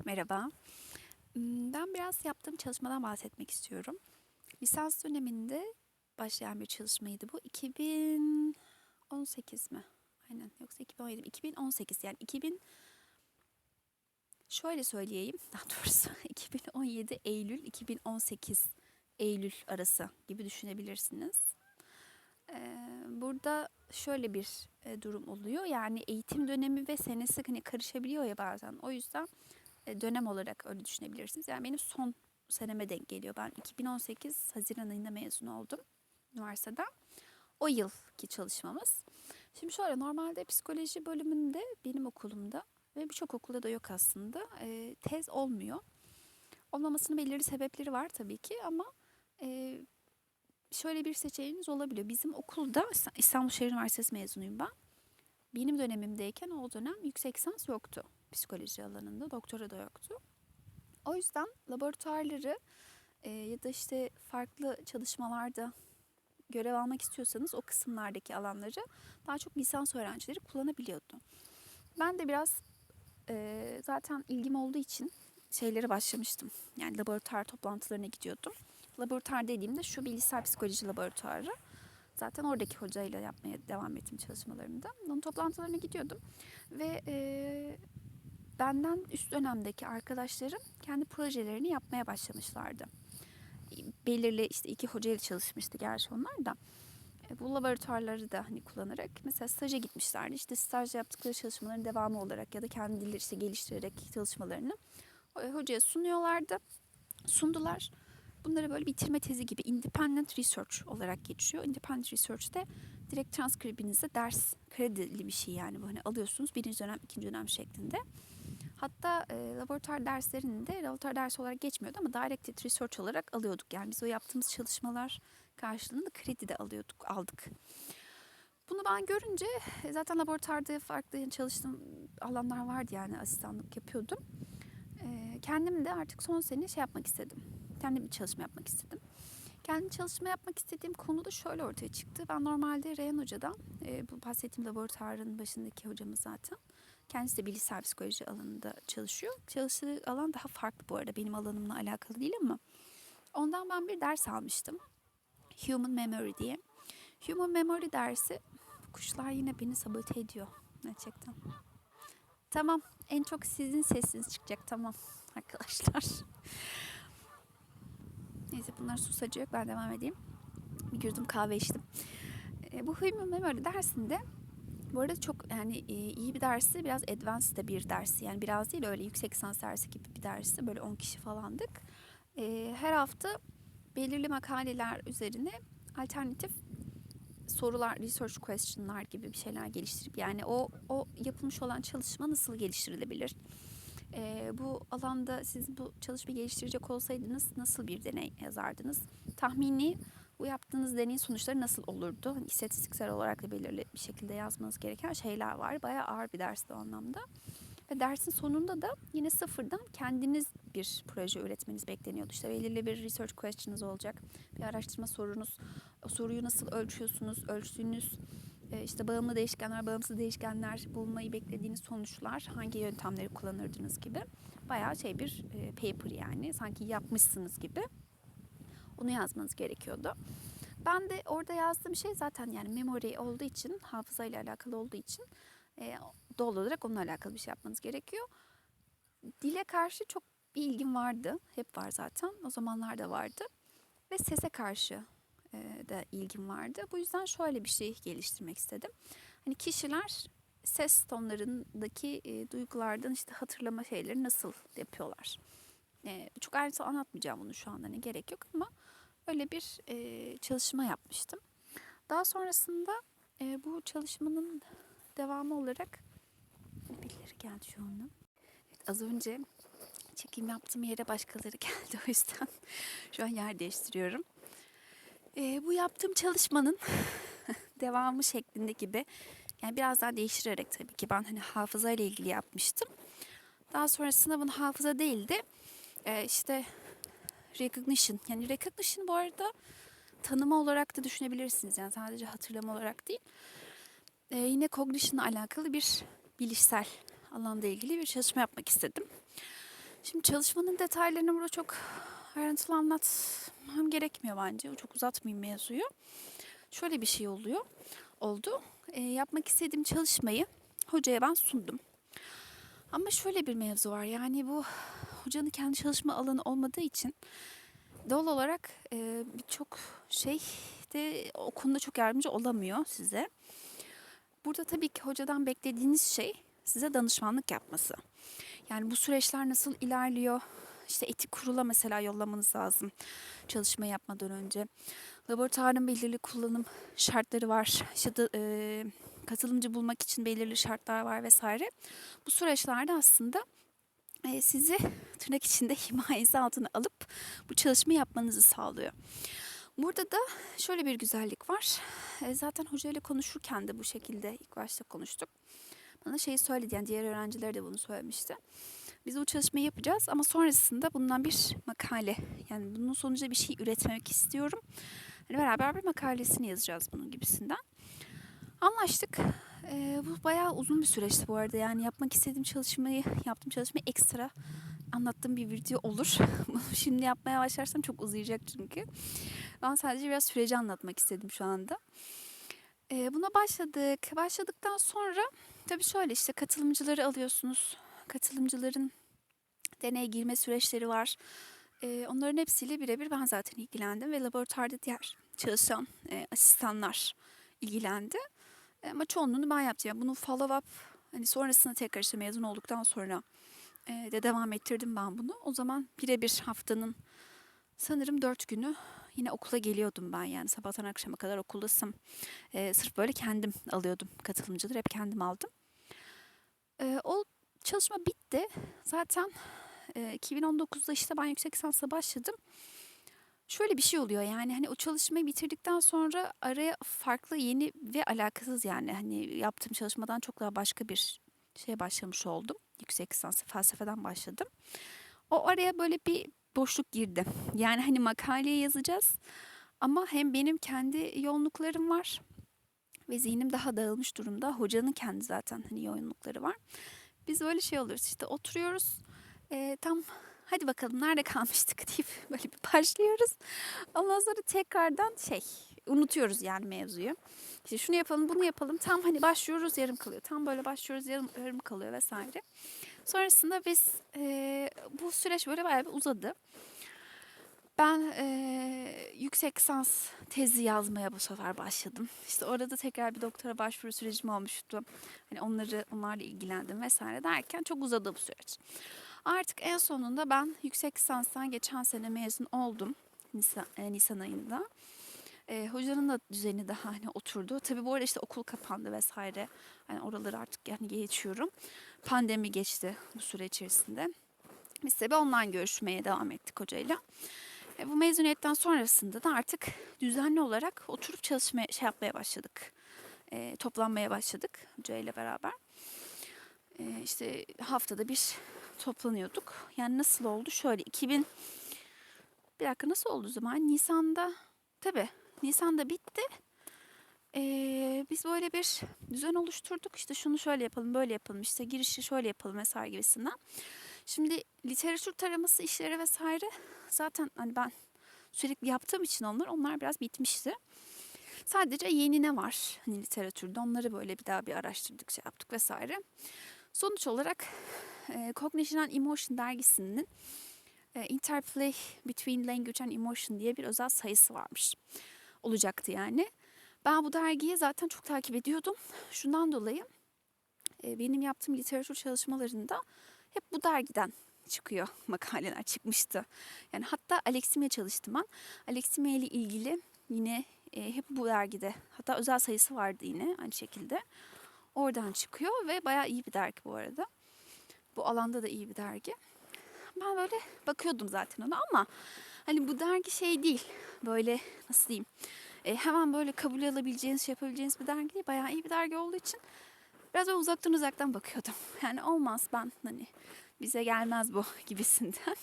Merhaba. Hmm, Ben biraz yaptığım çalışmadan bahsetmek istiyorum. Lisans döneminde başlayan bir çalışmaydı bu. 2018 mi? Aynen. Yoksa 2017 mi? 2018 yani 2000 şöyle söyleyeyim daha doğrusu 2017 Eylül 2018 Eylül arası gibi düşünebilirsiniz. Ee, Burada şöyle bir e, durum oluyor. Yani eğitim dönemi ve senesi hani karışabiliyor ya bazen. O yüzden dönem olarak öyle düşünebilirsiniz. Yani benim son seneme denk geliyor. Ben 2018 Haziran ayında mezun oldum üniversiteden. O yılki çalışmamız. Şimdi şöyle normalde psikoloji bölümünde benim okulumda ve birçok okulda da yok aslında e, tez olmuyor. Olmamasının belirli sebepleri var tabii ki ama e, şöyle bir seçeneğiniz olabiliyor. Bizim okulda İstanbul Şehir Üniversitesi mezunuyum ben. Benim dönemimdeyken o dönem yüksek lisans yoktu psikoloji alanında. Doktora da yoktu. O yüzden laboratuvarları e, ya da işte farklı çalışmalarda görev almak istiyorsanız o kısımlardaki alanları daha çok lisans öğrencileri kullanabiliyordu. Ben de biraz e, zaten ilgim olduğu için şeylere başlamıştım. Yani laboratuvar toplantılarına gidiyordum. Laboratuvar dediğimde şu bilgisayar psikoloji laboratuvarı. Zaten oradaki hocayla yapmaya devam ettim çalışmalarımda. Onun toplantılarına gidiyordum. Ve e, benden üst dönemdeki arkadaşlarım kendi projelerini yapmaya başlamışlardı. Belirli işte iki hocayla çalışmıştı gerçi onlar da. E, bu laboratuvarları da hani kullanarak mesela staja gitmişlerdi. İşte staj yaptıkları çalışmaların devamı olarak ya da kendileri işte geliştirerek çalışmalarını e, hocaya sunuyorlardı. Sundular. Bunları böyle bitirme tezi gibi independent research olarak geçiyor. Independent research'te direkt transkribinize ders kredili bir şey yani bu hani alıyorsunuz birinci dönem ikinci dönem şeklinde. Hatta e, laboratuvar derslerini de laboratuvar dersi olarak geçmiyordu ama directed research olarak alıyorduk. Yani biz o yaptığımız çalışmalar karşılığında kredi de alıyorduk, aldık. Bunu ben görünce e, zaten laboratuvarda farklı çalıştığım alanlar vardı yani asistanlık yapıyordum. E, kendim de artık son sene şey yapmak istedim. Kendim bir çalışma yapmak istedim. Kendi çalışma yapmak istediğim konu da şöyle ortaya çıktı. Ben normalde Reyhan Hoca'dan, e, bu bahsettiğim laboratuvarın başındaki hocamız zaten. Kendisi de bilgisayar psikoloji alanında çalışıyor. Çalıştığı alan daha farklı bu arada. Benim alanımla alakalı değil ama. Ondan ben bir ders almıştım. Human Memory diye. Human Memory dersi, kuşlar yine beni sabote ediyor gerçekten. Tamam, en çok sizin sesiniz çıkacak tamam arkadaşlar. Neyse bunlar susacak ben devam edeyim. Bir yudum kahve içtim. E, bu Human Memory dersinde bu arada çok yani e, iyi bir dersi biraz advanced de bir dersi yani biraz değil öyle yüksek lisans dersi gibi bir dersi böyle 10 kişi falandık. E, her hafta belirli makaleler üzerine alternatif sorular, research question'lar gibi bir şeyler geliştirip yani o o yapılmış olan çalışma nasıl geliştirilebilir? Ee, bu alanda siz bu çalışmayı geliştirecek olsaydınız nasıl bir deney yazardınız? Tahmini bu yaptığınız deneyin sonuçları nasıl olurdu? Hani istatistiksel olarak da belirli bir şekilde yazmanız gereken şeyler var. Bayağı ağır bir dersti o anlamda. Ve dersin sonunda da yine sıfırdan kendiniz bir proje üretmeniz bekleniyordu. İşte belirli bir research question'ınız olacak. Bir araştırma sorunuz. O soruyu nasıl ölçüyorsunuz? Ölçtüğünüz e, işte bağımlı değişkenler, bağımsız değişkenler bulmayı beklediğiniz sonuçlar, hangi yöntemleri kullanırdınız gibi. Bayağı şey bir e, paper yani. Sanki yapmışsınız gibi. Onu yazmanız gerekiyordu. Ben de orada yazdığım şey zaten yani memory olduğu için, hafızayla alakalı olduğu için e, doğal olarak onunla alakalı bir şey yapmanız gerekiyor. Dile karşı çok bir ilgim vardı. Hep var zaten. O zamanlar da vardı. Ve sese karşı e, de ilgim vardı. Bu yüzden şöyle bir şey geliştirmek istedim. Hani kişiler ses tonlarındaki e, duygulardan işte hatırlama şeyleri nasıl yapıyorlar. E, çok ayrıntılı anlatmayacağım bunu şu anda ne gerek yok ama öyle bir e, çalışma yapmıştım. Daha sonrasında e, bu çalışmanın devamı olarak birileri geldi şu anda. Evet, az önce çekim yaptığım yere başkaları geldi o yüzden şu an yer değiştiriyorum. E, bu yaptığım çalışmanın devamı şeklinde gibi yani biraz daha değiştirerek tabii ki ben hani hafıza ile ilgili yapmıştım. Daha sonrasında bunu hafıza değil de e, işte recognition yani recognition bu arada tanıma olarak da düşünebilirsiniz yani sadece hatırlama olarak değil. E, yine cognition ile alakalı bir bilişsel alanda ilgili bir çalışma yapmak istedim. Şimdi çalışmanın detaylarını burada çok ayrıntılı anlatmam gerekmiyor bence. Çok uzatmayayım mevzuyu. Şöyle bir şey oluyor. Oldu. Ee, yapmak istediğim çalışmayı hocaya ben sundum. Ama şöyle bir mevzu var. Yani bu hocanın kendi çalışma alanı olmadığı için doğal olarak e, birçok şey de o konuda çok yardımcı olamıyor size. Burada tabii ki hocadan beklediğiniz şey size danışmanlık yapması. Yani bu süreçler nasıl ilerliyor? İşte etik kurula mesela yollamanız lazım çalışma yapmadan önce. Laboratuvarın belirli kullanım şartları var. İşte da, e, katılımcı bulmak için belirli şartlar var vesaire. Bu süreçlerde aslında sizi tırnak içinde himayesi altına alıp bu çalışmayı yapmanızı sağlıyor. Burada da şöyle bir güzellik var. E, zaten hocayla konuşurken de bu şekilde ilk başta konuştuk. Bana şeyi söyledi yani diğer öğrenciler de bunu söylemişti. Biz bu çalışmayı yapacağız ama sonrasında bundan bir makale yani bunun sonucu bir şey üretmek istiyorum. Hani beraber bir makalesini yazacağız bunun gibisinden. Anlaştık. Ee, bu bayağı uzun bir süreçti bu arada. Yani yapmak istediğim çalışmayı, yaptığım çalışmayı ekstra anlattığım bir video olur. Şimdi yapmaya başlarsam çok uzayacak çünkü. Ben sadece biraz süreci anlatmak istedim şu anda. Ee, buna başladık. Başladıktan sonra tabii şöyle işte katılımcıları alıyorsunuz. Katılımcıların deneye girme süreçleri var. Ee, onların hepsiyle birebir ben zaten ilgilendim ve laboratuvarda diğer çalışan e, asistanlar ilgilendi. Ama çoğunluğunu ben yaptım. Yani bunun follow up hani sonrasında tekrar işte mezun olduktan sonra e, de devam ettirdim ben bunu. O zaman birebir haftanın sanırım dört günü yine okula geliyordum ben yani sabahtan akşama kadar okuldasım. E, sırf böyle kendim alıyordum katılımcıları hep kendim aldım. E, o çalışma bitti. Zaten e, 2019'da işte ben yüksek lisansa başladım. Şöyle bir şey oluyor yani hani o çalışmayı bitirdikten sonra araya farklı yeni ve alakasız yani hani yaptığım çalışmadan çok daha başka bir şeye başlamış oldum. Yüksek lisans felsefeden başladım. O araya böyle bir boşluk girdi. Yani hani makaleyi yazacağız ama hem benim kendi yoğunluklarım var ve zihnim daha dağılmış durumda. Hocanın kendi zaten hani yoğunlukları var. Biz böyle şey oluyoruz işte oturuyoruz. Ee, tam hadi bakalım nerede kalmıştık deyip böyle bir başlıyoruz. Ondan sonra tekrardan şey unutuyoruz yani mevzuyu. İşte şunu yapalım bunu yapalım tam hani başlıyoruz yarım kalıyor. Tam böyle başlıyoruz yarım, yarım kalıyor vesaire. Sonrasında biz e, bu süreç böyle bayağı bir uzadı. Ben e, yüksek lisans tezi yazmaya bu sefer başladım. İşte orada tekrar bir doktora başvuru sürecim olmuştu. Hani onları onlarla ilgilendim vesaire derken çok uzadı bu süreç. Artık en sonunda ben yüksek lisanstan geçen sene mezun oldum Nisan, e, Nisan ayında. E, hocanın da düzeni daha hani oturdu. Tabii bu arada işte okul kapandı vesaire. Hani oraları artık yani geçiyorum. Pandemi geçti bu süre içerisinde. Biz tabii online görüşmeye devam ettik hocayla. E, bu mezuniyetten sonrasında da artık düzenli olarak oturup çalışmaya şey yapmaya başladık. E, toplanmaya başladık hocayla beraber. E, işte haftada bir toplanıyorduk. Yani nasıl oldu? Şöyle 2000 bir dakika nasıl oldu zaman? Nisan'da tabii Nisan'da bitti. Ee, biz böyle bir düzen oluşturduk. İşte şunu şöyle yapalım, böyle yapalım. İşte girişi şöyle yapalım vesaire gibisinden. Şimdi literatür taraması işleri vesaire zaten hani ben sürekli yaptığım için onlar onlar biraz bitmişti. Sadece yeni ne var hani literatürde onları böyle bir daha bir araştırdık şey yaptık vesaire. Sonuç olarak e, Cognition and Emotion dergisinin e, Interplay Between Language and Emotion diye bir özel sayısı varmış. Olacaktı yani. Ben bu dergiyi zaten çok takip ediyordum. Şundan dolayı e, benim yaptığım literatür çalışmalarında hep bu dergiden çıkıyor makaleler çıkmıştı. Yani hatta Alexim'e çalıştım ben. Alexime ile ilgili yine e, hep bu dergide. Hatta özel sayısı vardı yine aynı şekilde. Oradan çıkıyor ve bayağı iyi bir dergi bu arada. Bu alanda da iyi bir dergi. Ben böyle bakıyordum zaten ona ama hani bu dergi şey değil. Böyle nasıl diyeyim? E, hemen böyle kabul alabileceğiniz, şey yapabileceğiniz bir dergi değil. Bayağı iyi bir dergi olduğu için biraz böyle uzaktan uzaktan bakıyordum. Yani olmaz ben hani bize gelmez bu gibisinden.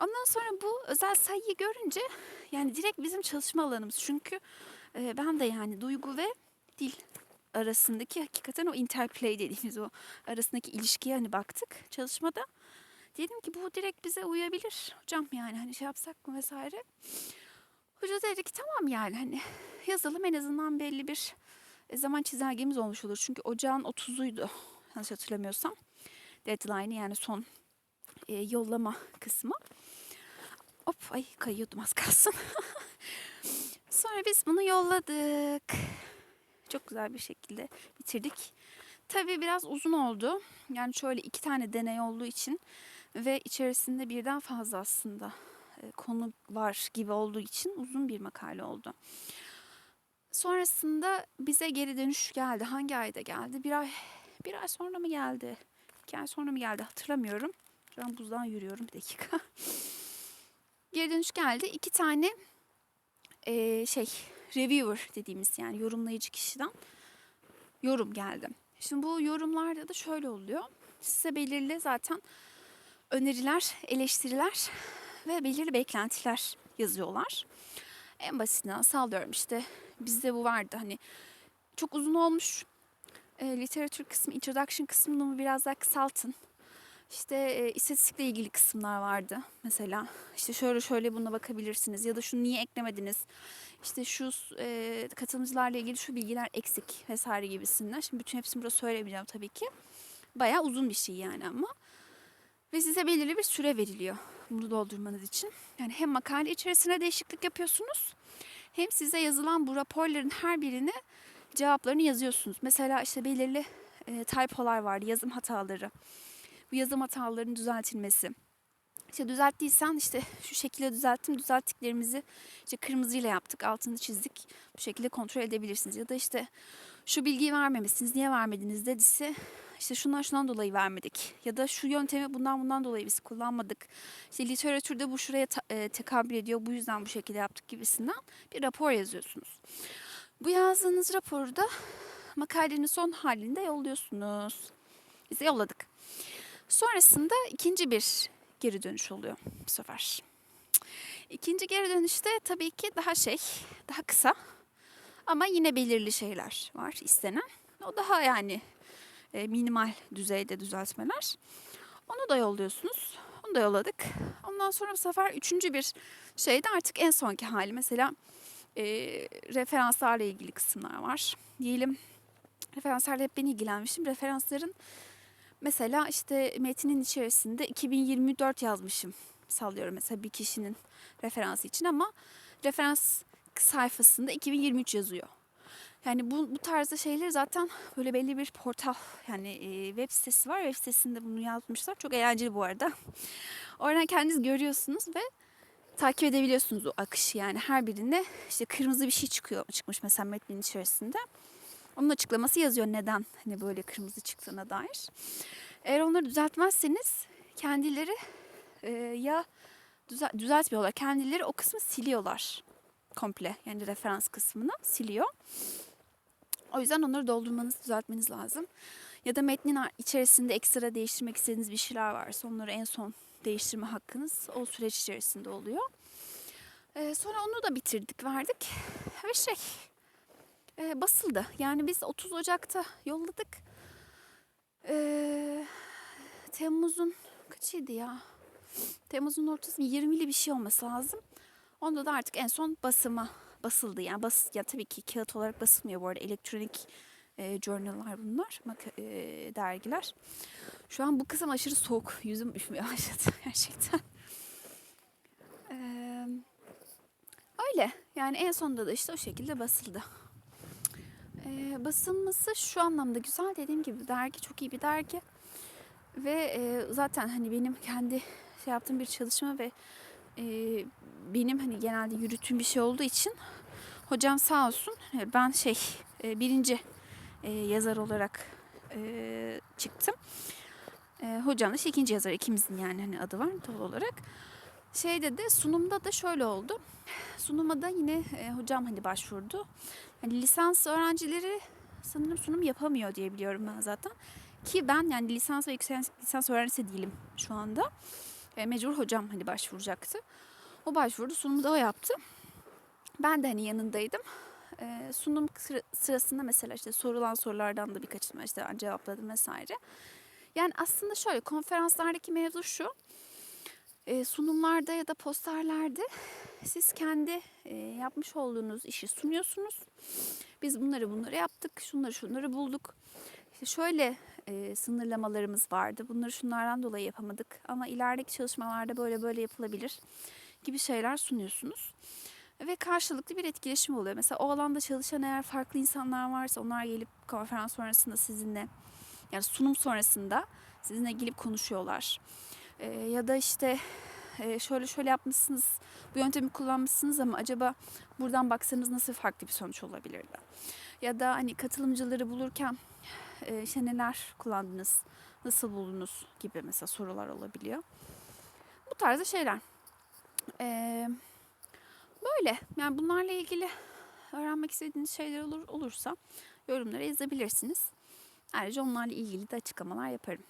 Ondan sonra bu özel sayıyı görünce yani direkt bizim çalışma alanımız. Çünkü e, ben de yani duygu ve dil arasındaki hakikaten o interplay dediğimiz o arasındaki ilişkiye hani baktık çalışmada. Dedim ki bu direkt bize uyabilir hocam yani hani şey yapsak mı vesaire. Hoca dedi ki tamam yani hani yazalım en azından belli bir e, zaman çizelgemiz olmuş olur. Çünkü ocağın 30'uydu yanlış hatırlamıyorsam. Deadline'ı yani son e, yollama kısmı. Hop ay kayıyordum az kalsın. Sonra biz bunu yolladık. Çok güzel bir şekilde bitirdik. Tabii biraz uzun oldu. Yani şöyle iki tane deney olduğu için ve içerisinde birden fazla aslında e, konu var gibi olduğu için uzun bir makale oldu. Sonrasında bize geri dönüş geldi. Hangi ayda geldi? Bir ay, bir ay sonra mı geldi? İki ay sonra mı geldi hatırlamıyorum. Şu an buzdan yürüyorum bir dakika. Geri dönüş geldi. İki tane e, şey reviewer dediğimiz yani yorumlayıcı kişiden yorum geldi. Şimdi bu yorumlarda da şöyle oluyor. Size belirli zaten öneriler, eleştiriler ve belirli beklentiler yazıyorlar. En basitinden sallıyorum işte bizde bu vardı hani çok uzun olmuş. E, literatür kısmı, introduction kısmını biraz daha kısaltın. İşte e, istatistikle ilgili kısımlar vardı mesela. İşte şöyle şöyle buna bakabilirsiniz ya da şunu niye eklemediniz? İşte şu e, katılımcılarla ilgili şu bilgiler eksik vesaire gibisinden. Şimdi bütün hepsini burada söylemeyeceğim tabii ki. Bayağı uzun bir şey yani ama. Ve size belirli bir süre veriliyor bunu doldurmanız için. Yani hem makale içerisine değişiklik yapıyorsunuz hem size yazılan bu raporların her birine cevaplarını yazıyorsunuz. Mesela işte belirli e, typolar vardı, yazım hataları. Bu yazım hatalarının düzeltilmesi. İşte düzelttiysen işte şu şekilde düzelttim. Düzelttiklerimizi işte kırmızıyla yaptık, altını çizdik. Bu şekilde kontrol edebilirsiniz. Ya da işte şu bilgiyi vermemişsiniz, niye vermediniz dedisi işte şundan şundan dolayı vermedik. Ya da şu yöntemi bundan bundan dolayı biz kullanmadık. İşte literatürde bu şuraya e, tekabül ediyor. Bu yüzden bu şekilde yaptık gibisinden bir rapor yazıyorsunuz. Bu yazdığınız raporu da makalenin son halinde yolluyorsunuz. Biz yolladık. Sonrasında ikinci bir geri dönüş oluyor bu sefer. İkinci geri dönüşte tabii ki daha şey, daha kısa ama yine belirli şeyler var istenen. O daha yani e, minimal düzeyde düzeltmeler. Onu da yolluyorsunuz. Onu da yolladık. Ondan sonra bu sefer üçüncü bir şey de artık en sonki hali. Mesela e, referanslarla ilgili kısımlar var. Diyelim referanslarla hep ben ilgilenmişim. Referansların mesela işte metinin içerisinde 2024 yazmışım. Sallıyorum mesela bir kişinin referansı için ama referans sayfasında 2023 yazıyor. Yani bu, bu tarzda şeyleri zaten böyle belli bir portal yani e, web sitesi var. Web sitesinde bunu yazmışlar. Çok eğlenceli bu arada. Oradan kendiniz görüyorsunuz ve takip edebiliyorsunuz o akışı yani her birinde işte kırmızı bir şey çıkıyor çıkmış mesela metnin içerisinde. Onun açıklaması yazıyor neden hani böyle kırmızı çıktığına dair. Eğer onları düzeltmezseniz kendileri e, ya düzel, düzeltmiyorlar. Kendileri o kısmı siliyorlar komple. Yani referans kısmını siliyor. O yüzden onları doldurmanız, düzeltmeniz lazım. Ya da metnin içerisinde ekstra değiştirmek istediğiniz bir şeyler varsa onları en son değiştirme hakkınız o süreç içerisinde oluyor. Ee, sonra onu da bitirdik, verdik ve şey e, basıldı. Yani biz 30 Ocak'ta yolladık. Ee, Temmuz'un kaçıydı ya? Temmuz'un ortası 20'li bir şey olması lazım. Onda da artık en son basıma basıldı. Yani bas, ya tabii ki kağıt olarak basılmıyor bu arada. Elektronik e, journal'lar bunlar. e, dergiler. Şu an bu kısım aşırı soğuk. Yüzüm üşümeye başladı gerçekten. Ee, öyle. Yani en sonunda da işte o şekilde basıldı. Ee, basılması şu anlamda güzel. Dediğim gibi dergi çok iyi bir dergi. Ve e, zaten hani benim kendi şey yaptığım bir çalışma ve e, benim hani genelde yürüttüğüm bir şey olduğu için hocam sağ olsun e, ben şey e, birinci e, yazar olarak e, çıktım. E, hocam da işte ikinci yazar ikimizin yani hani adı var doğal olarak. Şeyde de sunumda da şöyle oldu. Sunuma da yine e, hocam hani başvurdu. Hani lisans öğrencileri sanırım sunum yapamıyor diye biliyorum ben zaten. Ki ben yani lisans ve yüksek lisans öğrencisi değilim şu anda. E, mecbur hocam hani başvuracaktı. O başvurdu, sunumu da o yaptı. Ben de hani yanındaydım. E, sunum sırasında mesela işte sorulan sorulardan da birkaçını işte cevapladım vesaire. Yani aslında şöyle konferanslardaki mevzu şu. Sunumlarda ya da posterlerde siz kendi yapmış olduğunuz işi sunuyorsunuz. Biz bunları bunları yaptık, şunları şunları bulduk. İşte şöyle sınırlamalarımız vardı. Bunları şunlardan dolayı yapamadık. Ama ilerideki çalışmalarda böyle böyle yapılabilir gibi şeyler sunuyorsunuz. Ve karşılıklı bir etkileşim oluyor. Mesela o alanda çalışan eğer farklı insanlar varsa onlar gelip konferans sonrasında sizinle yani sunum sonrasında sizinle gelip konuşuyorlar. Ee, ya da işte e, şöyle şöyle yapmışsınız, bu yöntemi kullanmışsınız ama acaba buradan baksanız nasıl farklı bir sonuç olabilirdi? Ya da hani katılımcıları bulurken e, işte neler kullandınız, nasıl buldunuz gibi mesela sorular olabiliyor. Bu tarzda şeyler. Ee, böyle yani bunlarla ilgili öğrenmek istediğiniz şeyler olur, olursa yorumlara yazabilirsiniz. Ayrıca onlarla ilgili de açıklamalar yaparım.